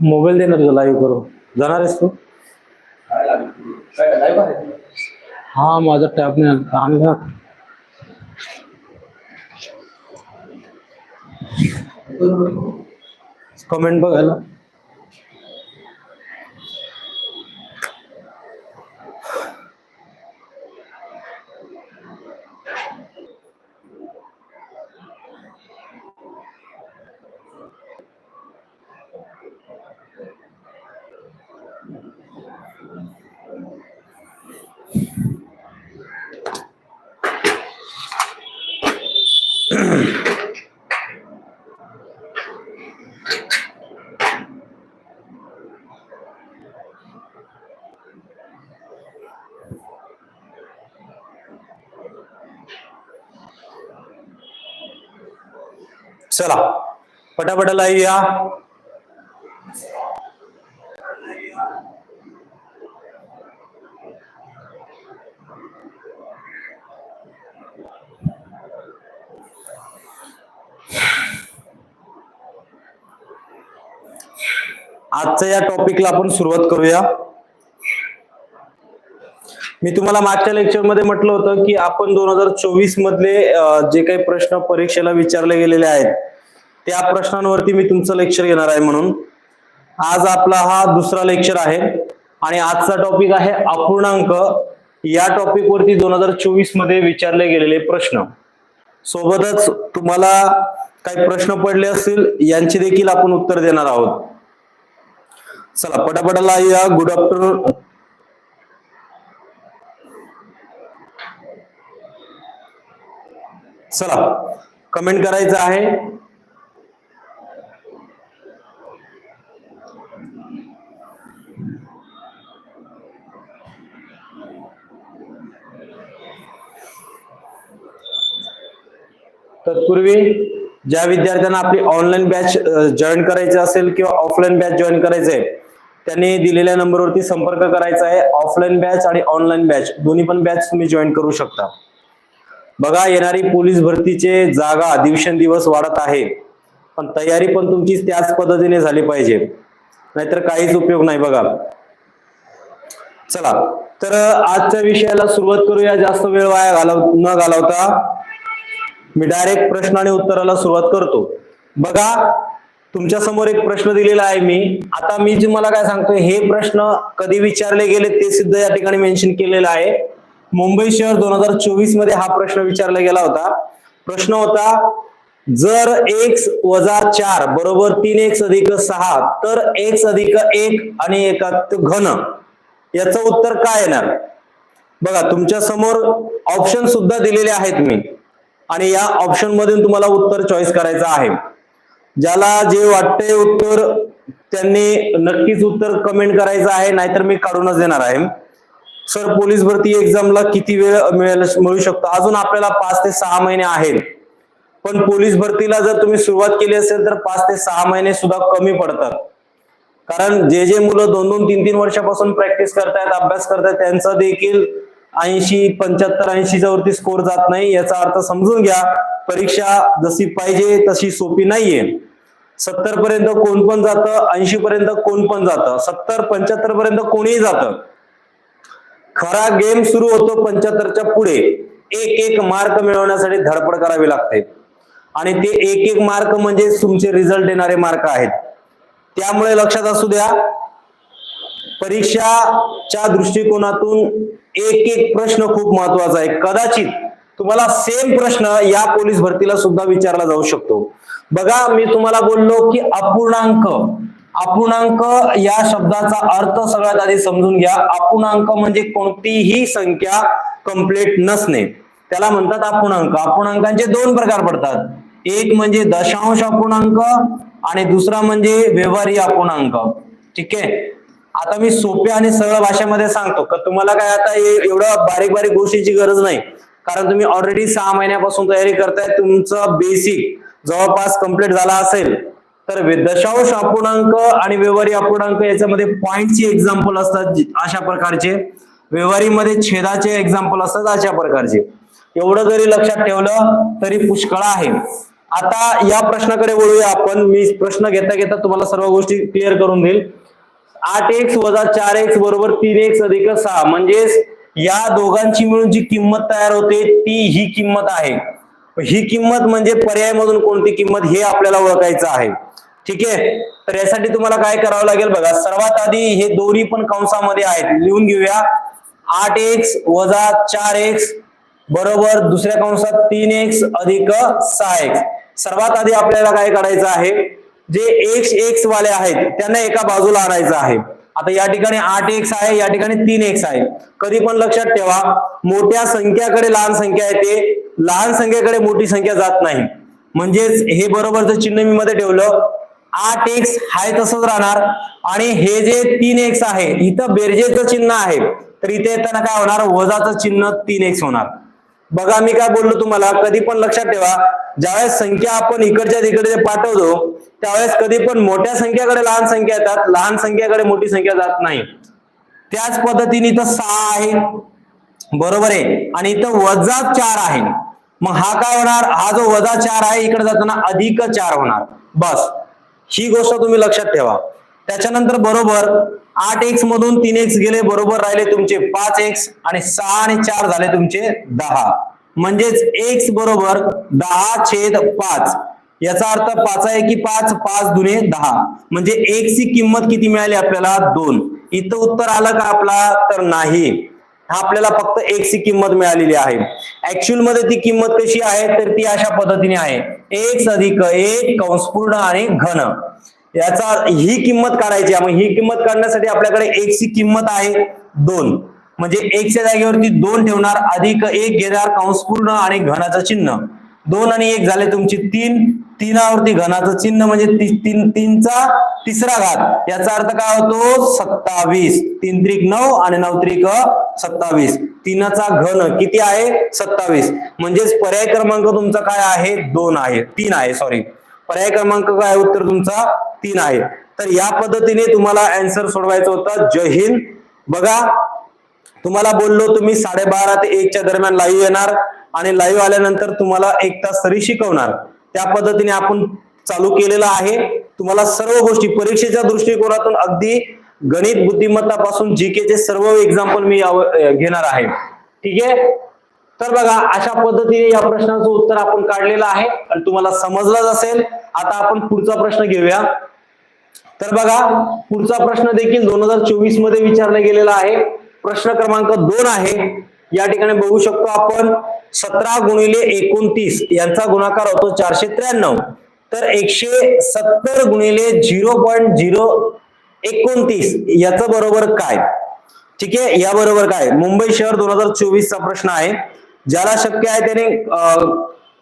Mobile देणार तुझा live करू जाणार आहेस तू? हा माझा टॅब नाही आणला कमेंट बघायला. चला पटापटाला या आजच्या या टॉपिकला आपण सुरुवात करूया. मी तुम्हाला मागच्या लेक्चरमध्ये म्हटलं होतं की आपण दोन हजार चोवीस मधले जे काही प्रश्न परीक्षेला विचारले गेलेले आहेत त्या प्रश्नांवरती मी तुमचं लेक्चर घेणार आहे म्हणून. आज आपला हा दुसरा लेक्चर आहे आणि आजचा टॉपिक आहे अपूर्णांक. या टॉपिक वरती दोन हजार चोवीसमध्ये विचारले गेलेले प्रश्न. सोबतच तुम्हाला काही प्रश्न पडले असतील यांची देखील आपण उत्तर देणार आहोत. चला पटापटाला या गुड आफ्टरनून चला कमेंट करायचं आहे. तत्पूर्वी ज्या विद्यार्थ्यांना आपली ऑनलाईन बॅच जॉईन करायची असेल किंवा ऑफलाईन बॅच जॉईन करायचं आहे त्यांनी दिलेल्या नंबरवरती संपर्क करायचा आहे. ऑफलाईन बॅच आणि ऑनलाईन बॅच दोन्ही पण बॅच तुम्ही जॉईन करू शकता. बघा येणारी पोलीस भरतीचे जागा दिवसेंदिवस वाढत आहे. पण तयारी पण तुमची त्याच पद्धतीने झाली पाहिजे. नाहीतर काहीच उपयोग नाही बघा. चला तर आजच्या विषयाला सुरुवात करूया. जास्त वेळ वाया घालव न घालवता मी डायरेक्ट प्रश्न आणि उत्तराला सुरुवात करतो. बघा तुमच्यासमोर एक प्रश्न दिलेला आहे मी. आता मी तुम्हाला काय सांगतोय हे प्रश्न कधी विचारले गेले ते सिद्ध या ठिकाणी मेन्शन केलेलं आहे. मुंबई शहर दोन हजार चोवीसमध्ये हा प्रश्न विचारला गेला होता. प्रश्न होता जर एक्स वजा चार बरोबर तीन एक्स अधिक सहा तर एक्स अधिक एक आणि एकात घन. याचं उत्तर काय येणार? बघा तुमच्यासमोर ऑप्शन सुद्धा दिलेले आहेत मी. आणि या ऑप्शन मधून तुम्हाला उत्तर चॉईस करायचं आहे. ज्याला जे वाटते उत्तर त्यांनी नक्कीच उत्तर कमेंट करायचं आहे नाहीतर मी काढूनच देणार आहे. सर पोलीस भरती एक्झामला किती वेळ मिळेल मिळू शकतो? अजून आपल्याला पाच ते सहा महिने आहेत. पण पोलीस भरतीला जर तुम्ही सुरुवात केली असेल तर पाच ते सहा महिने सुद्धा कमी पडतात. कारण जे जे मुलं दोन दोन तीन तीन वर्षापासून प्रॅक्टिस करतायत अभ्यास करतायत त्यांचा देखील ऐंशी पंच्याहत्तर ऐंशीच्या वरती स्कोर जात नाही याचा अर्थ समजून घ्या. परीक्षा जशी पाहिजे तशी सोपी नाहीये. सत्तर पर्यंत कोण पण जातं ऐंशी पर्यंत कोण पण जातं. सत्तर पंच्याहत्तर पर्यंत कोणीही जातं. खरा गेम सुरू होतो पंच्याहत्तरच्या पुढे. एक एक मार्क मिळवण्यासाठी धडपड करावी लागते. आणि ते एक एक मार्क म्हणजे तुमचे रिझल्ट येणारे मार्क आहेत. त्यामुळे लक्षात असू द्या परीक्षाच्या दृष्टिकोनातून एक एक प्रश्न खूप महत्त्वाचा आहे. कदाचित तुम्हाला सेम प्रश्न या पोलीस भरतीला सुद्धा विचारला जाऊ शकतो. बघा मी तुम्हाला बोललो की अपूर्णांक. अपूर्णांक या शब्दाचा अर्थ सगळ्यात आधी समजून घ्या. अपूर्णांक म्हणजे कोणतीही संख्या कंप्लीट नसणे. त्याला म्हणतात अपूर्णांक. अपूर्णांकांचे दोन प्रकार पडतात. एक म्हणजे दशांश अपूर्णांक आणि दुसरा म्हणजे व्यवहारी अपूर्णांक. ठीक आहे? आता मी सोप्या आणि सरळ भाषेमध्ये सांगतो का तुम्हाला काय आता हे- एवढं बारीक बारीक गोष्टीची गरज नाही. कारण तुम्ही ऑलरेडी सहा महिन्यापासून तयारी करताय तुमचं बेसिक जवळपास कंप्लीट झाला असेल तर दशांश अपूर्णांक आणि व्यवहारी अपूर्णांक याच्यामध्ये पॉईंटची एक्झाम्पल असतात अशा प्रकारचे. व्यवहारीमध्ये छेदाचे एक्झाम्पल असतात अशा प्रकारचे. एवढं जरी लक्षात ठेवलं तरी पुष्कळ आहे. आता या प्रश्नाकडे वळूया आपण. मी प्रश्न घेता घेता तुम्हाला सर्व गोष्टी क्लिअर करून देईल. आठ एक्स वजा चार एक्स बरोबर तीन एक्स अधिक सहा. म्हणजेच या दोघांची मिळून जी किंमत तयार होते ती ही किंमत आहे. ही किंमत म्हणजे पर्यायमधून कोणती किंमत हे आपल्याला ओळखायचं आहे. ठीक आहे? तर यासाठी तुम्हाला काय करावं लागेल बघा सर्वात आधी हे दोन्ही पण कंसामध्ये आहेत. लिहून घेऊया. आठ एक्स वजा चार एक्स बरोबर दुसऱ्या कंसात तीन एक्स अधिक सहा एक्स. सर्वात आधी आपल्याला काय करायचं आहे? जे एक्स एक्स वाले आहेत त्यांना एका बाजूला आणायचं आहे. आता या ठिकाणी आठ एक्स आहे या ठिकाणी तीन एक्स आहे. कधी पण लक्षात ठेवा मोठ्या संख्याकडे लहान संख्या येते लहान संख्येकडे मोठी संख्या जात नाही. म्हणजेच हे बरोबरचं चिन्ह मी मध्ये ठेवलं. आठ एक्स हाय तसंच राहणार. आणि हे जे तीन एक्स आहे इथं बेरजेचं चिन्ह आहे. तर इथे येताना काय होणार? वजाचं चिन्ह तीन एक्स होणार. बघा मी काय बोललो तुम्हाला कधी पण लक्षात ठेवा ज्यावेळेस संख्या आपण इकडच्या तिकडे पाठवतो त्यावेळेस कधी पण मोठ्या संख्याकडे लहान संख्या येतात लहान संख्याकडे मोठी संख्या जात नाही. त्याच पद्धतीने इथं सहा आहे. बरोबर आहे. आणि इथं वजा चार आहे. मग हा काय होणार? हा जो वजा चार आहे इकडे जाताना अधिक चार होणार. बस. ही गोष्ट तुम्ही लक्षात ठेवा. त्याच्यानंतर बरोबर आठ एक्स मधून तीन एक्स गेले बरोबर राहिले तुमचे पाच एक्स आणि सहा आणि चार झाले तुमचे दहा. म्हणजेच एक्स बरोबर दहा छेद पाच. याचा अर्थ पाच आहे की पाच पाच दुने दहा. म्हणजे एक्सची किंमत किती मिळाली आपल्याला? दोन. इथं उत्तर आलं का आपला? तर नाही. हा आपल्याला फक्त एक्सची किंमत मिळालेली आहे. ऍक्च्युअलमध्ये ती किंमत कशी आहे? तर ती अशा पद्धतीने आहे. एक्स अधिक एक कंसपूर्ण आणि घन. याचा ही किंमत काढायची आहे. मग ही किंमत काढण्यासाठी आपल्याकडे एक ची किंमत आहे दोन. म्हणजे एकच्या जागेवरती दोन ठेवणार अधिक एक घेणार कंसपूर्ण आणि घनाचं चिन्ह. दोन आणि एक झाले तुमची तीन. तीनावरती घनाचं चिन्ह म्हणजे ती- तीन तीनचा तिसरा घात. याचा अर्थ काय होतो? सत्तावीस. तीन त्रिक नऊ आणि नऊ त्रिक सत्तावीस. तीनाचा घन किती आहे? सत्तावीस. म्हणजेच पर्याय क्रमांक तुमचा काय आहे? दोन आहे. तीन आहे सॉरी पर्याय क्रमांक काय उत्तर तुमचा तीन आहे तर या पद्धतीने तुम्हाला अँसर सोडवायचं होतं. जय हिंद. बघा तुम्हाला बोललो तुम्ही साडेबारा ते एकच्या दरम्यान लाईव्ह येणार आणि लाईव्ह आल्यानंतर तुम्हाला एक तास तरी शिकवणार. त्या पद्धतीने आपण चालू केलेला आहे. तुम्हाला सर्व गोष्टी परीक्षेच्या दृष्टिकोनातून अगदी गणित बुद्धिमत्तापासून जीकेचे सर्व एक्झाम्पल मी घेणार आहे. ठीक आहे? तर बघा अशा पद्धतीने या प्रश्नाचं उत्तर आपण काढलेलं आहे. आणि तुम्हाला समजलंच असेल. आता आपण पुढचा प्रश्न घेऊया. तर बघा पुढचा प्रश्न देखील दोन हजार चोवीसमध्ये विचारला गेलेला आहे. प्रश्न क्रमांक दोन आहे. या ठिकाणी बघू शकतो आपण सतरा गुणिले एकोणतीस यांचा गुणाकार होतो चारशे त्र्याण्णव. तर एकशे सत्तर गुणिले झिरो पॉईंट झिरो एकोणतीस याच बरोबर काय? ठीक आहे या बरोबर काय? मुंबई शहर दोन हजार चोवीस चा प्रश्न आहे. ज्याला शक्य आहे त्याने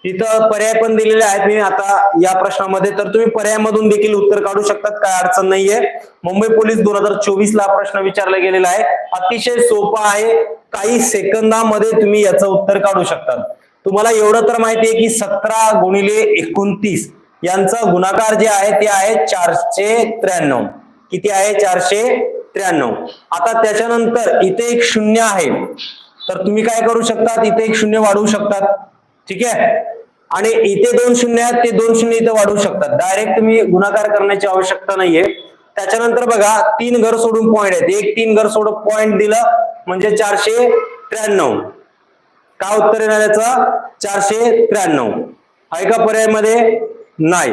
तिथं पर्याय पण दिलेले आहेत. मी आता या प्रश्नामध्ये तर तुम्ही पर्यायामधून देखील उत्तर काढू शकतात. काय अडचण नाहीये. मुंबई पोलीस दोन हजार चोवीस ला प्रश्न विचारला गेलेला आहे. अतिशय सोपा आहे. काही सेकंदामध्ये तुम्ही याचं उत्तर काढू शकतात. तुम्हाला एवढं तर माहिती आहे की सतरा गुणिले एकोणतीस यांचा गुणाकार जे आहे ते आहे चारशे त्र्याण्णव. किती आहे? चारशे त्र्याण्णव. आता त्याच्यानंतर इथे एक शून्य आहे. तर तुम्ही काय करू शकतात? इथे एक शून्य वाढवू शकतात. ठीक आहे? आणि इथे दोन शून्य आहेत ते दोन शून्य इथे वाढवू शकतात. डायरेक्ट तुम्ही गुणाकार करण्याची आवश्यकता नाहीये. त्याच्यानंतर बघा तीन घर सोडून पॉईंट आहेत. एक तीन घर सोडून पॉईंट दिलं म्हणजे चारशे त्र्याण्णव. काय उत्तर येणार याचं? चारशे त्र्याण्णव. आहे का पर्यायमध्ये? नाही.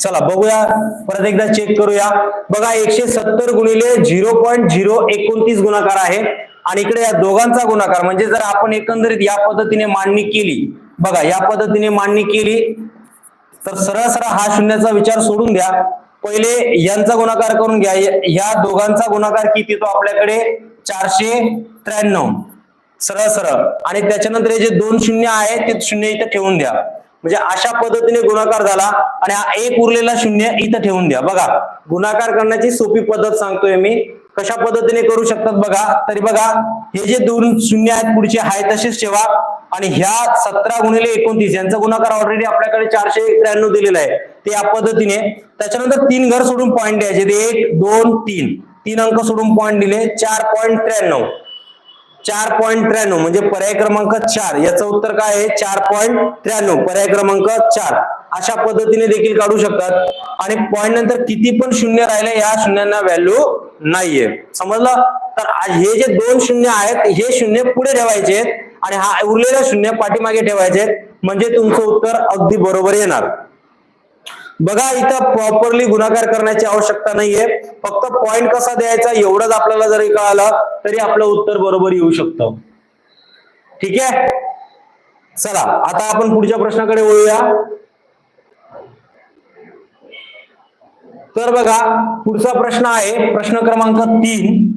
चला बघूया. परत एकदा चेक करूया. बघा एकशे सत्तर गुणिले झिरो पॉईंट झिरो एकोणतीस गुणाकार आहे. आणि इकडे या दोघांचा गुणाकार म्हणजे जर आपण एकंदरीत या पद्धतीने मांडणी केली बघा या पद्धतीने मांडणी केली तर सरळ सरळ हा शून्याचा विचार सोडून द्या. पहिले यांचा गुणाकार करून घ्या. या- दोघांचा गुणाकार किती येतो आपल्याकडे? चारशे त्र्याण्णव. सरळ सरळ. आणि त्याच्यानंतर हे जे दोन शून्य आहे ते शून्य इथं ठेवून द्या. म्हणजे अशा पद्धतीने गुणाकार झाला आणि हा एक उरलेला शून्य इथं ठेवून द्या. बघा गुणाकार करण्याची सोपी पद्धत सांगतोय मी. कशा पद्धतीने करू शकतात बघा. तरी बघा हे जे दोन शून्य आहेत पुढचे आहे तसेच ठेवा. आणि ह्या सतरा गुणिले एकोणतीस यांचा गुणाकार ऑलरेडी आपल्याकडे चारशे त्र्याण्णव दिलेला आहे. ते या पद्धतीने त्याच्यानंतर तीन घर सोडून पॉईंट द्यायचे. एक दोन तीन. तीन अंक सोडून पॉईंट दिले चार पॉईंट त्र्याण्णव. चार पॉईंट त्र्याण्णव म्हणजे पर्याय क्रमांक चार. याचं उत्तर काय आहे? चार पॉईंट त्र्याण्णव पर्याय क्रमांक चार. अशा पद्धतीने देखील काढू शकतात. आणि पॉईंट नंतर किती पण शून्य राहिले या शून्यांना व्हॅल्यू नाहीये. समजलं? तर हे जे दोन शून्य आहेत हे शून्य पुढे ठेवायचे आहेत आणि हा उरलेला शून्य पाठीमागे ठेवायचे आहेत. म्हणजे तुमचं उत्तर अगदी बरोबर येणार. बघा इथं प्रॉपरली गुणाकार करण्याची आवश्यकता नाहीये. फक्त पॉइंट कसा द्यायचा एवढंच आपल्याला जरी कळालं तरी आपलं उत्तर बरोबर येऊ शकतं. ठीक आहे? चला आता आपण पुढच्या प्रश्नाकडे वळूया. तर बघा पुढचा प्रश्न आहे प्रश्न क्रमांक तीन.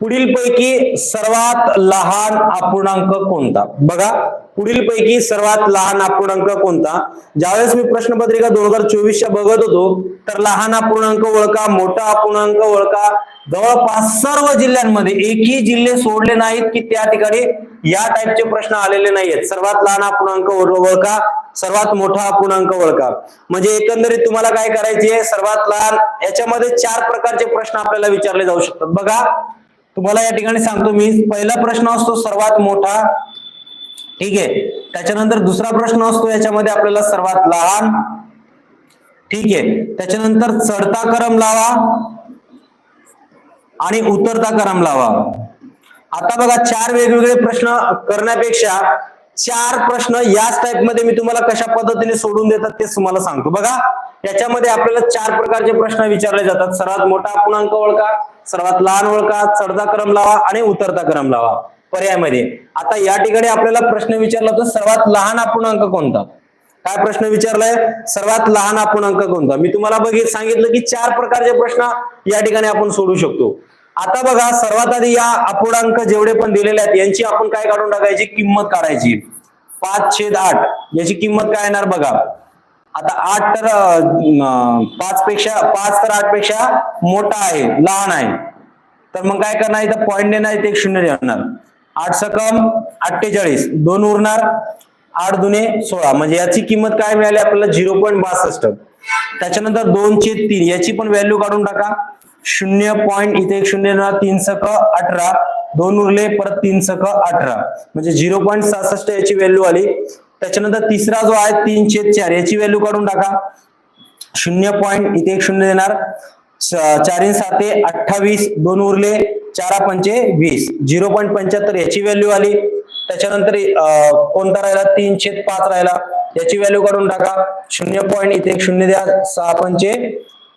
पुढील पैकी सर्वात लहान अपूर्णांक कोणता? बघा. पुढील पैकी सर्वात लहान अपूर्णांक कोणता? ज्यावेळेस मी प्रश्नपत्रिका दोन हजार चोवीसच्या बघत होतो तर लहान अपूर्णांक ओळखा मोठा अपूर्णांक ओळखा. जवळपास सर्व जिल्ह्यांमध्ये एकही जिल्हे सोडले नाहीत की त्या ठिकाणी या टाईपचे प्रश्न आलेले नाहीयेत. सर्वात लहान अपूर्णांक ओळखा सर्वात मोठा अपूर्णांक ओळखा. म्हणजे एकंदरीत तुम्हाला काय करायचे सर्वात लहान याच्यामध्ये चार प्रकारचे प्रश्न आपल्याला विचारले जाऊ शकतात. बघा तुम्हाला या ठिकाणी सांगतो मी. पहिला प्रश्न असतो सर्वात मोठा ठीक आहे. त्याच्यानंतर दुसरा प्रश्न असतो याच्यामध्ये आपल्याला सर्वात लहान. ठीक आहे. त्याच्यानंतर चढता क्रम लावा आणि उतरता क्रम लावा. आता बघा चार वेगवेगळे प्रश्न करण्यापेक्षा चार प्रश्न याच टाइपमध्ये मी तुम्हाला कशा पद्धतीने सोडून देतात ते तुम्हाला सांगतो. बघा याच्यामध्ये आपल्याला चार प्रकारचे प्रश्न विचारले जातात. सर्वात मोठा अपूर्णांक ओळखा सर्वात लहान ओळखा चढता क्रम लावा आणि उतरता क्रम लावा. पर्यायामध्ये. आता या ठिकाणी आपल्याला प्रश्न विचारला तर सर्वात लहान अपूर्णांक कोणता? काय प्रश्न विचारलाय? सर्वात लहान अपूर्णांक कोणता? मी तुम्हाला बघित सांगितलं की चार प्रकारचे प्रश्न या ठिकाणी आपण सोडू शकतो. आता बघा सर्वात आधी या अपूर्णांक जेवढे पण दिलेले आहेत यांची आपण काय काढून टाकायची? किंमत काढायची. पाच छेद आठ. याची किंमत काय येणार बघा? आता आठ तर पाच पेक्षा पाच तर आठपेक्षा मोठा आहे लहान आहे. तर मग काय करणार? इथं पॉईंट देणार इथे एक शून्य देणार. आठ सकम अठ्ठेचाळीस. दोन उरणार आठ दुने सोळा. म्हणजे याची किंमत काय मिळाली आपल्याला? झिरो पॉईंट बासष्ट. त्याच्यानंतर दोनशे तीन. याची पण व्हॅल्यू काढून टाका. शून्य पॉईंट इथे एक शून्य देणार तीन सक अठरा. दोन उरले परत तीन सक अठरा. म्हणजे झिरो पॉईंट सहासष्ट याची व्हॅल्यू आली. त्याच्यानंतर तिसरा जो आहे तीन छेद चार. याची व्हॅल्यू काढून टाका. शून्य पॉईंट इथे एक शून्य देणार चारीन साते अठ्ठावीस. दोन उरले चारा पंचे वीस. झिरो पॉईंट पंच्याहत्तर याची व्हॅल्यू आली. त्याच्यानंतर कोणता राहिला? तीन छेद पाच राहिला. याची व्हॅल्यू काढून टाका. शून्य पॉईंट इथे एक शून्य द्या. सहा पंचे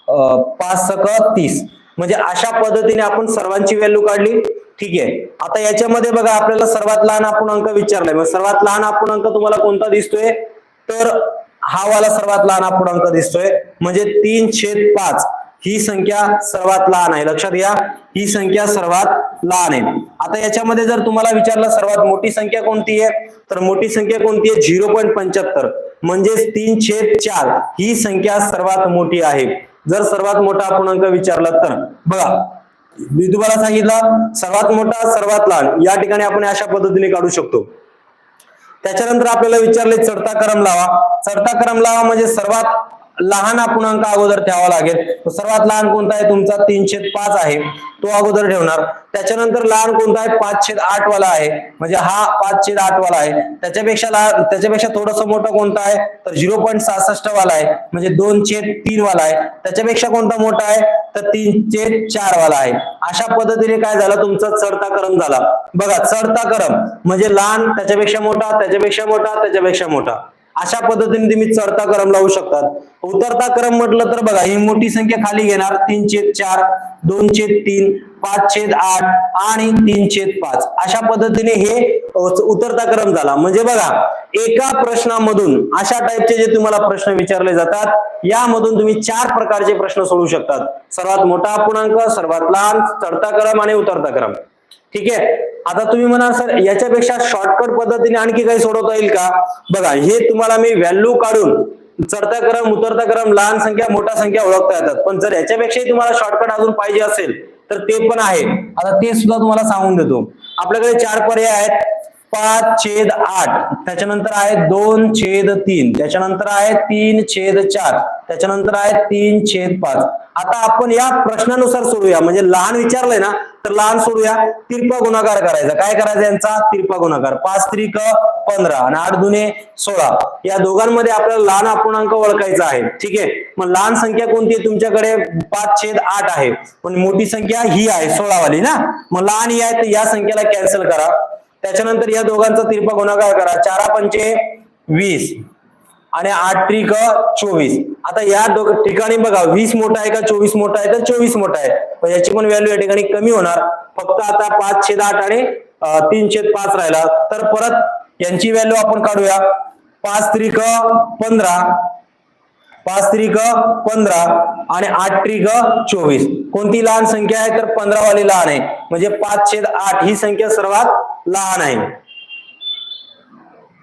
पाच सक तीस. म्हणजे अशा पद्धतीने आपण सर्वांची व्हॅल्यू काढली. ठीक आहे. आता याच्यामध्ये बघा आपल्याला सर्वात लहान अपूर्णांक विचारलाय. मग सर्वात लहान अपूर्णांक तुम्हाला कोणता दिसतोय? तर हा वाला सर्वात लहान अपूर्णांक दिसतोय. म्हणजे तीन छेद पाच. ही संख्या सर्वात लहान आहे. लक्षात घ्या ही संख्या सर्वात लहान आहे. आता याच्यामध्ये जर तुम्हाला विचारलं सर्वात मोठी संख्या कोणती आहे तर मोठी संख्या कोणती आहे? झिरो पॉईंट पंच्याहत्तर. म्हणजेच तीन छेद चार ही संख्या सर्वात मोठी आहे. जर सर्वात मोठा अपूर्णांक विचारला तर. बघा मी तुम्हाला सांगितलं सर्वात मोठा सर्वात लहान. या ठिकाणी आपण अशा पद्धतीने काढू शकतो. त्याच्यानंतर आपल्याला विचारले चढता क्रम लावा. चढता क्रम लावा म्हणजे सर्वात लहान अपूर्णांक अगोदर ठेवावा लागेल. सर्वात लहान कोणता आहे? तुमचा तीनशे पाच आहे. तो अगोदर ठेवणार. त्याच्यानंतर लहान कोणता आहे? पाचशे आठ वाला आहे. म्हणजे हा पाचशे आठ वाला आहे. त्याच्यापेक्षा लहान त्याच्यापेक्षा थोडस मोठा कोणता आहे? तर झिरो पॉईंट सहासष्ट वाला आहे. म्हणजे दोनशे तीन वाला आहे. त्याच्यापेक्षा कोणता मोठा आहे? तर तीनशे चार वाला आहे. अशा पद्धतीने काय झालं? तुमचा चढता क्रम झाला. बघा चढता क्रम म्हणजे लहान त्याच्यापेक्षा मोठा त्याच्यापेक्षा मोठा त्याच्यापेक्षा मोठा. अशा पद्धतीने तुम्ही चढता क्रम लावू शकतात. उतरता क्रम म्हटलं तर बघा ही मोठी संख्या खाली घेणार. तीन छेद चार दोन छेद तीन पाच छेद आठ आणि तीन छेद पाच. अशा पद्धतीने हे उतरता क्रम झाला. म्हणजे बघा एका प्रश्नामधून अशा टाईपचे जे तुम्हाला प्रश्न विचारले जातात यामधून तुम्ही चार प्रकारचे प्रश्न सोडू शकतात. सर्वात मोठा अपूर्णांक सर्वात लहान चढता क्रम आणि उतरता क्रम ठीक आहे? आता तुम्ही म्हणाल सर याच्यापेक्षा शॉर्टकट पद्धतीने आणखी काही सोडवता येईल का? बघा हे तुम्हाला मी व्हॅल्यू काढून चढता क्रम उतरता क्रम लहान संख्या मोठा संख्या ओळखता येतात. पण जर याच्यापेक्षाही तुम्हाला शॉर्टकट अजून पाहिजे असेल तर ते पण आहे. आता ते सुद्धा तुम्हाला सांगून देतो. आपल्याकडे चार पर्याय आहेत. पाच छेद आठ. त्याच्यानंतर आहे दोन छेद तीन. त्याच्यानंतर आहे तीन छेद चार. त्याच्यानंतर आहे तीन छेद पाच. आता आपण या प्रश्नानुसार सोडूया. म्हणजे लहान विचारलंय ना तर लहान सोडूया. तिरपा गुणाकार करायचा. काय करायचा यांचा? तिरपा गुणाकार. पाच त्रिक पंधरा आणि आठ दुने सोळा. या दोघांमध्ये आपल्याला लहान अपूर्णांक ओळखायचा आहे. ठीक आहे? मग लहान संख्या कोणती आहे? तुमच्याकडे पाच छेद आठ आहे. पण मोठी संख्या ही आहे सोळावाली ना? मग लहान ही आहे तर या संख्येला कॅन्सल करा. त्याच्यानंतर या दोघांचा तिरपा गुणाकार करा. चारा पंचे वीस आणि आठ त्रिक चोवीस. आता या दोघ ठिकाणी बघा वीस मोठा आहे का चोवीस मोठा आहे तर चोवीस मोठा आहे. पण याची पण व्हॅल्यू या ठिकाणी कमी होणार. फक्त आता पाच छेद आठ आणि तीन छेद पाच राहिला. तर परत यांची व्हॅल्यू आपण काढूया. पाच त्रिक पंधरा पाच त्रिक पंधरा आणि आठ त्रिक चोवीस. कोणती लहान संख्या आहे? तर पंधरा वाली लहान आहे. म्हणजे पाच छेद आठ ही संख्या सर्वात लहान आहे.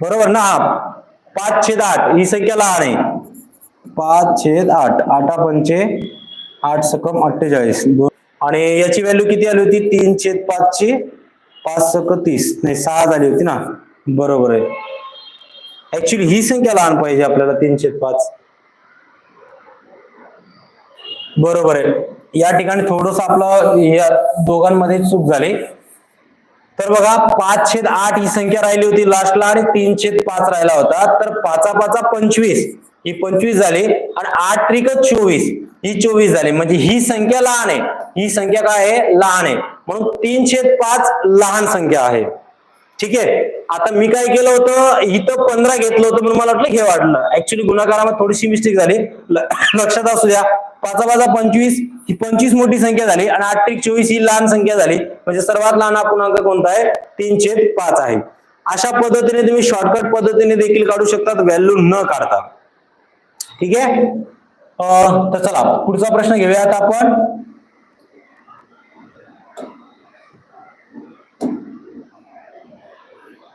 बरोबर ना? हा पाच छेद आठ ही संख्या लहान आहे. पाच छेद आठ. आठा पंचे आठ सकम अठ्ठेचाळीस. दोन आणि याची व्हॅल्यू किती आली होती? तीन छेद पाच ची पाच सक तीस. नाही सहा झाली होती ना? बरोबर आहे. ऍक्च्युली ही संख्या लहान पाहिजे आपल्याला तीन छेद पाच. बरोबर आहे. या ठिकाणी थोडस आपलं या दोघांमध्ये चूक झाली. तर बघा पाच छेद आठ ही संख्या राहिली होती लास्टला आणि तीन छेद पाच राहिला होता. तर पाचा पाचा पंचवीस. ही पंचवीस झाली आणि आठ त्रिक चोवीस. ही चोवीस झाली. म्हणजे ही संख्या लहान आहे. ही संख्या काय आहे? लहान आहे. म्हणून तीन छेद पाच लहान संख्या आहे. ठीक आहे? आता मी काय केलं होतं? इथं पंधरा घेतलं होतं म्हणून मला वाटलं हे वाटलं ऍक्च्युली गुणाकारामध्ये थोडीशी मिस्टेक झाली. ल- लक्षात असू द्या. पाचा पाचा पंचवीस ही पंचवीस मोठी संख्या झाली आणि आठ ते चोवीस ही लहान संख्या झाली. म्हणजे सर्वात लहान अपूर्णांक कोणता आहे? तीनशे पाच आहे. अशा पद्धतीने तुम्ही शॉर्टकट पद्धतीने देखील काढू शकतात. व्हॅल्यू न काढता. ठीक आहे? तर चला पुढचा प्रश्न घेऊयात आपण.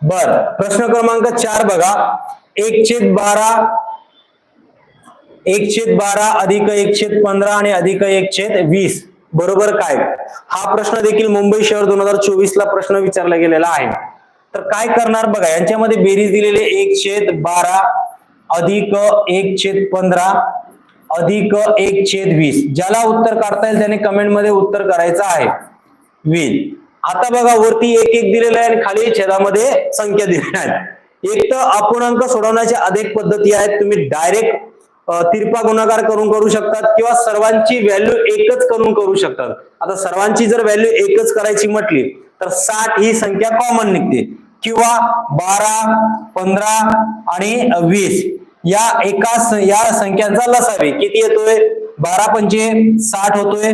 बर प्रश्न क्रमांक चार बघा. एक छेद बारा एक छेद बारा अधिक एक छेद पंधरा आणि अधिक एक छेद वीस बरोबर काय? हा प्रश्न देखील मुंबई शहर दोन हजार चोवीस ला प्रश्न विचारला गेलेला आहे. तर काय करणार बघा यांच्यामध्ये बेरीज दिलेले एक छेद बारा अधिक एक छेद पंधरा अधिक एक छेद वीस ज्याला उत्तर काढता येईल त्याने कमेंटमध्ये उत्तर करायचं आहे. वीस आता बघा वरती एक एक दिलेलं आहे आणि खाली छेदामध्ये संख्या दिलेल्या आहेत. एक तर अपूर्णांक सोडवण्याच्या अनेक पद्धती आहेत. तुम्ही डायरेक्ट तिरपा गुणाकार करून करू शकतात किंवा सर्वांची व्हॅल्यू एकच करून करू शकतात. आता सर्वांची जर व्हॅल्यू एकच करायची म्हटली तर साठ ही संख्या कॉमन निघते. किंवा बारा पंधरा आणि वीस या एका या संख्यांचा लसावी. किती येतोय? बारा पंचे साठ होतोय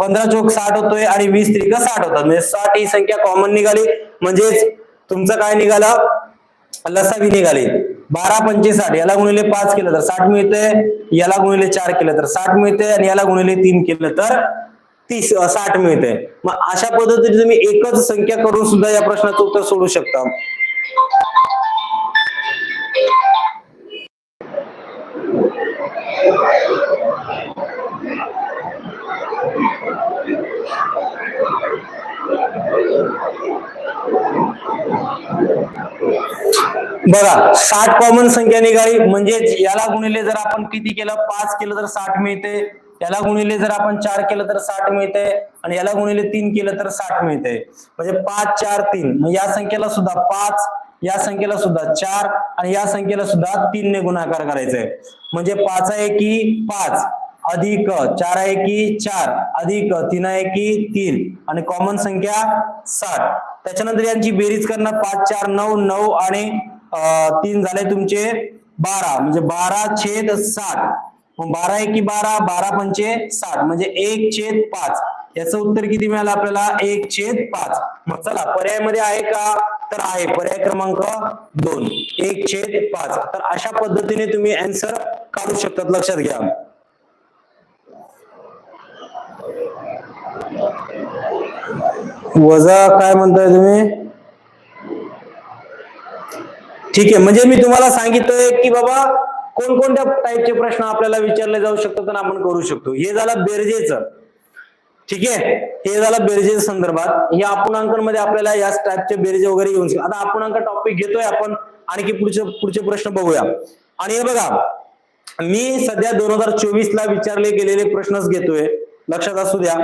पंधरा चोक साठ होतोय आणि वीस त्रिक साठ होतात. म्हणजे साठ ही संख्या कॉमन निघाली. म्हणजेच तुमचं काय निघालं? लसावी निघाली. बारा पंचे साठ याला गुणिले पाच केलं तर साठ मिळते याला गुणिले चार केलं तर साठ मिळते आणि याला गुणिले तीन केलं तर तीस साठ मिळते मग अशा पद्धतीने तुम्ही एकच संख्या करून सुद्धा या प्रश्नाचं उत्तर सोडू शकता. बघा साठ कॉमन संख्या निघाली म्हणजेच याला गुणिले जर आपण किती केलं? पाच केलं तर साठ मिळते. याला गुणिले जर आपण चार केलं तर साठ मिळते. आणि याला गुणिले तीन केलं तर साठ मिळते. म्हणजे पाच चार तीन. या संख्येला सुद्धा पाच या संख्येला सुद्धा चार आणि या संख्येला सुद्धा तीन ने गुणाकार करायचा. आहे म्हणजे पाच एकी पाच. अधिक चार एकी चार. अधिक तीन एकी तीन. आणि कॉमन संख्या साठ. त्याच्यानंतर यांची बेरीज करणार पाच चार नऊ नऊ आणि तीन झाले तुमचे बारा. म्हणजे बारा छेद साठ बारा एकी बारा बारा पंचे साठ म्हणजे एक छेद पाच. याचं उत्तर किती मिळालं आपल्याला? एक छेद पाच. मग चला पर्यायामध्ये आहे का? तर आहे. पर्याय क्रमांक दोन. एक छेद पाच. तर अशा पद्धतीने तुम्ही अँसर काढू शकतात. लक्षात घ्या. वजा काय म्हणताय तुम्ही? ठीक आहे म्हणजे मी तुम्हाला सांगितलंय की बाबा कोणकोणत्या टाईपचे प्रश्न आपल्याला विचारले जाऊ शकतात आणि आपण करू शकतो. हे झालं बेरजेचं. ठीक आहे? हे झालं बेरजे संदर्भात. या अपूर्णांकांमध्ये आपल्याला या टाईपचे बेरजे वगैरे येऊन आता अपूर्णांक टॉपिक घेतोय आपण. आणखी पुढचे पुढचे प्रश्न बघूया. आणि हे बघा मी सध्या दोन हजार चोवीस ला विचारले गेलेले प्रश्नच घेतोय. लक्षात असू द्या.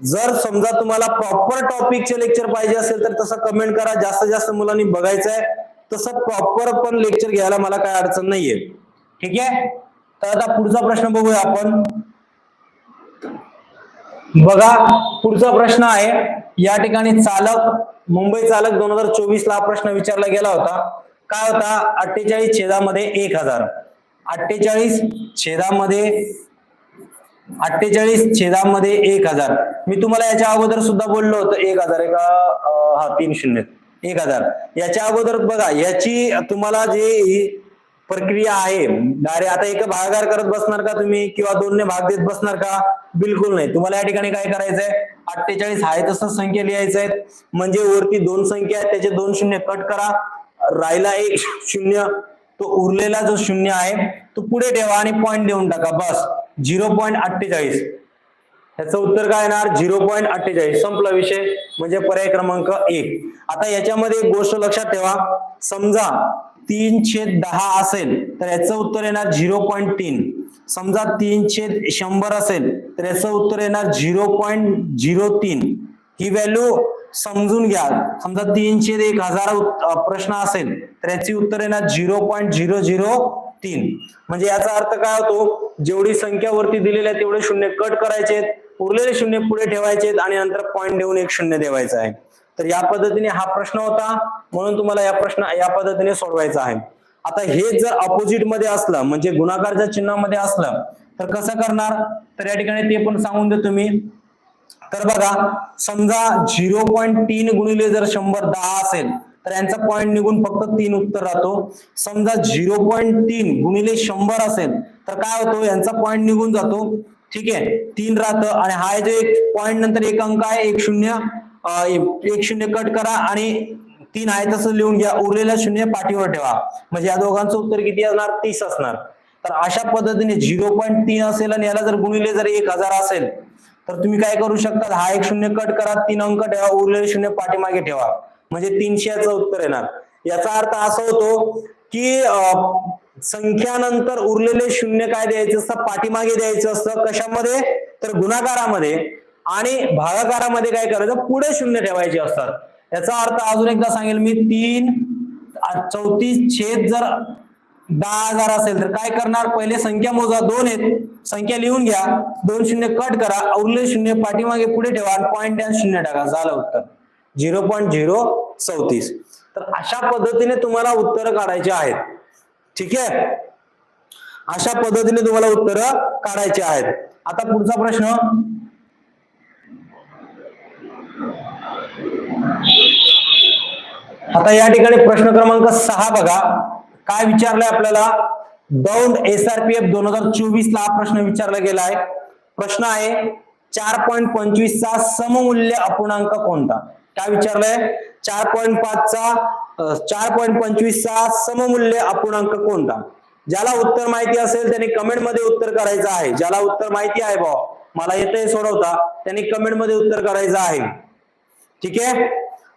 जर समजा तुम्हाला प्रॉपर टॉपिकचे लेक्चर पाहिजे असेल तर तसं कमेंट करा. जास्तीत जास्त मुलांनी बघायचं आहे तसं प्रॉपर पण लेक्चर घ्यायला मला काय अडचण नाहीये. ठीक आहे? तर आता पुढचा प्रश्न बघूया आपण. बघा पुढचा प्रश्न आहे. या ठिकाणी चालक मुंबई चालक दोन हजार चोवीस ला हा प्रश्न विचारला गेला होता. काय होता? अठ्ठेचाळीस छेदामध्ये एक हजार. अठ्ठेचाळीस छेदामध्ये अठ्ठेचाळीस छेदामध्ये एक हजार. मी तुम्हाला याच्या अगोदर सुद्धा बोललो होतो एक हजार एका हा तीन शून्य एक हजार. याच्या अगोदर बघा याची तुम्हाला जे प्रक्रिया आहे डायरेक्ट आता एक भागाकार करत बसणार का तुम्ही किंवा दोनने भाग देत बसणार का? बिलकुल नाही. तुम्हाला या ठिकाणी काय करायचंय? अठ्ठेचाळीस आहे तसं संख्या लिहायचं आहे म्हणजे वरती दोन संख्या आहेत त्याचे दोन शून्य कट करा. राहिला एक शून्य तो उरलेला जो शून्य आहे तो पुढे ठेवा आणि पॉईंट देऊन टाका बस. झिरो पॉईंट अठ्ठेचाळीस. याचं उत्तर काय येणार? झिरो पॉईंट अठ्ठेचाळीस. संपला विषय. म्हणजे पर्याय क्रमांक एक. आता याच्यामध्ये एक गोष्ट लक्षात ठेवा. समजा तीन छेद दहा असेल तर याचं उत्तर येणार झिरो पॉईंट तीन. समजा तीन छेद शंभर असेल तर याचं उत्तर येणार झिरो पॉईंट झिरो तीन. ही व्हॅल्यू समजून घ्या. समजा तीन छेद एक हजार प्रश्न असेल तर याची उत्तर येणार झिरो पॉईंट झिरो झिरो तीन. म्हणजे याचा अर्थ काय होतो? जेवढी संख्या वरती दिलेली आहे तेवढे शून्य कट करायचे उरलेले शून्य पुढे ठेवायचे आणि नंतर पॉईंट देऊन एक शून्य देवायचं आहे. तर या पद्धतीने हा प्रश्न होता. म्हणून तुम्हाला या प्रश्न या पद्धतीने सोडवायचा आहे. आता हे जर ऑपोजिटमध्ये असलं म्हणजे गुणाकारच्या चिन्हामध्ये असलं तर कसं करणार? तर या ठिकाणी ते पण सांगून देतो मी. तर बघा समजा झिरो पॉईंट तीन गुणिले जर शंभर दहा असेल तर यांचा पॉईंट निघून फक्त तीन उत्तर राहतो. समजा झिरो पॉईंट तीन गुणिले शंभर असेल तर काय होतो? यांचा पॉईंट निघून जातो. ठीक आहे? तीन राहतं आणि हा जो एक पॉईंट नंतर एक अंक आहे एक शून्य एक शून्य कट करा आणि तीन आहे तसं लिहून घ्या. उरलेला शून्य पाठीवर ठेवा. म्हणजे या दोघांचं उत्तर किती असणार? तीस असणार. तर अशा पद्धतीने झिरो पॉईंट तीन असेल आणि याला जर गुणिले जर एक हजार असेल तर तुम्ही काय करू शकता? हा एक शून्य कट करा तीन अंक ठेवा उरलेले शून्य पाठीमागे ठेवा. म्हणजे तीनशे याचं उत्तर येणार. याचा अर्थ असा होतो की संख्यानंतर उरलेले शून्य काय द्यायचं असतं? पाठीमागे द्यायचं असतं. कशामध्ये? तर गुणाकारामध्ये. आणि भागाकारामध्ये काय करायचं? पुढे शून्य ठेवायचे असतात. याचा अर्थ अजून एकदा सांगेल मी. तीन चौतीस छेद जर दहा हजार असेल तर काय करणार? पहिले संख्या मोजा. दोन आहेत. संख्या लिहून घ्या. दोन शून्य कट करा. उरले शून्य पाठीमागे पुढे ठेवा. आणि पॉईंट शून्य टाका. झालं उत्तर. झिरो पॉईंट झिरो चौतीस. तर अशा पद्धतीने तुम्हाला उत्तर काढायचे आहेत. ठीक आहे? अशा पद्धतीने तुम्हाला उत्तर काढायचे आहेत. आता पुढचा प्रश्न. आता या ठिकाणी प्रश्न क्रमांक सहा बघा. काय विचारलंय आपल्याला? दौंड एसआरपीएफ दोन हजार चोवीस ला हा प्रश्न विचारला गेला आहे. प्रश्न आहे चार पॉईंट पंचवीस चा सममूल्य अपूर्णांक कोणता? काय विचारलंय? चार पॉईंट पाच चा चार पॉईंट पंचवीस चा सममूल्य अपूर्णांक कोणता? ज्याला उत्तर माहिती असेल त्यांनी कमेंटमध्ये उत्तर करायचं आहे. ज्याला उत्तर माहिती आहे भाऊ मला येतंय सोडवता त्यांनी कमेंटमध्ये उत्तर करायचं आहे. ठीक आहे?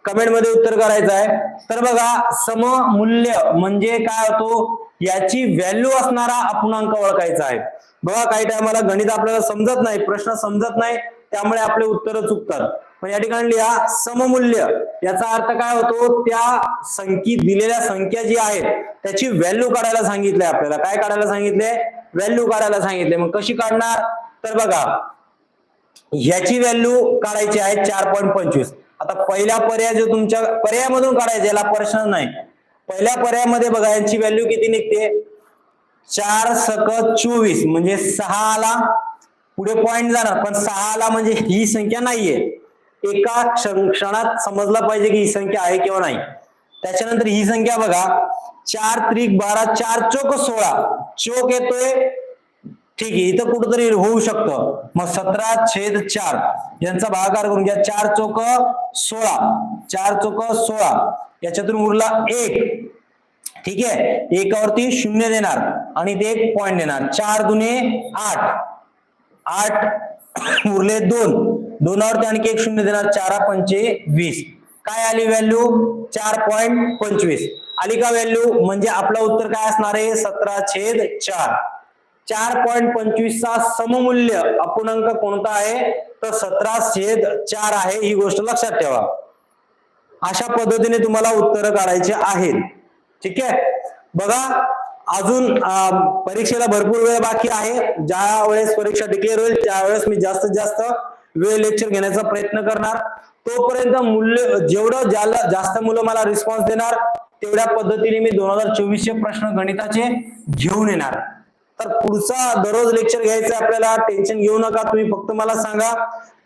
कमेंटमध्ये उत्तर करायचं आहे. तर बघा सममूल्य म्हणजे काय होतो? याची व्हॅल्यू असणारा अपूर्णांक ओळखायचा आहे. बघा काही टायमाला गणित आपल्याला समजत नाही प्रश्न समजत नाही त्यामुळे आपले उत्तर चुकतात. पण या ठिकाणी लिहा सममूल्य. याचा अर्थ काय होतो? त्या संख्ये दिलेल्या संख्या जी आहेत त्याची व्हॅल्यू काढायला सांगितलंय आपल्याला. काय काढायला सांगितले व्हॅल्यू काढायला सांगितले मग कशी काढणार? तर बघा ह्याची व्हॅल्यू काढायची आहे चार पॉईंट पंचवीस. आता पहिला पर्याय जो तुमच्या पर्यायामधून काढायचा याला प्रश्न नाही. पहिल्या पर्यायामध्ये बघा यांची व्हॅल्यू किती निघते? चार सक चोवीस. म्हणजे सहा आला पुढे पॉईंट जाणार पण सहा आला म्हणजे ही संख्या नाहीये. एका क्षण- क्षणात समजला पाहिजे की ही संख्या आहे किंवा नाही. त्याच्यानंतर ही संख्या बघा. चार त्रिक बारा चार चोक सोळा. चोक येतोय. ठीक आहे इथं कुठंतरी होऊ शकतं. मग सतरा छेद चार. यांचा भागाकार करून घ्या. चार चौक सोळा. चार चौक सोळा. याच्यातून उरला एक. ठीक आहे? एकावरती शून्य देणार. आणि ते एक पॉइंट देणार. चार दुने आठ. आठ उरले दोन. दोनावरती आणखी एक शून्य देणार चार पंचे वीस. काय आली व्हॅल्यू चार पॉईंट पंचवीस. आली का व्हॅल्यू म्हणजे आपलं उत्तर काय असणार आहे? सतरा छेद चार. चार पॉईंट पंचवीस चा सममूल्य अपूर्णांक कोणता आहे? तर सतरा छेद चार आहे ही गोष्ट लक्षात ठेवा. अशा पद्धतीने तुम्हाला उत्तर काढायचे आहेत. ठीक आहे? बघा अजून परीक्षेला भरपूर वेळ बाकी आहे. ज्या वेळेस परीक्षा डिक्लेअर होईल त्यावेळेस मी जास्तीत जास्त वेळ लेक्चर घेण्याचा प्रयत्न करणार. तोपर्यंत मूल्य जेवढं ज्याला जास्त मुलं मला रिस्पॉन्स देणार तेवढ्या पद्धतीने मी दोन हजार चोवीसचे प्रश्न गणिताचे घेऊन येणार. तर पुढचा दररोज लेक्चर घ्यायचं आपल्याला टेन्शन घेऊ नका तुम्ही फक्त मला सांगा.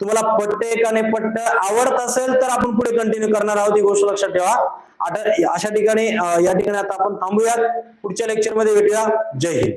तुम्हाला पट्टे का नाही पट्ट आवडत असेल तर आपण पुढे कंटिन्यू करणार आहोत ही गोष्ट लक्षात ठेवा. आता अशा ठिकाणी या ठिकाणी आता आपण थांबूयात. पुढच्या लेक्चरमध्ये भेटूया. जय हिंद.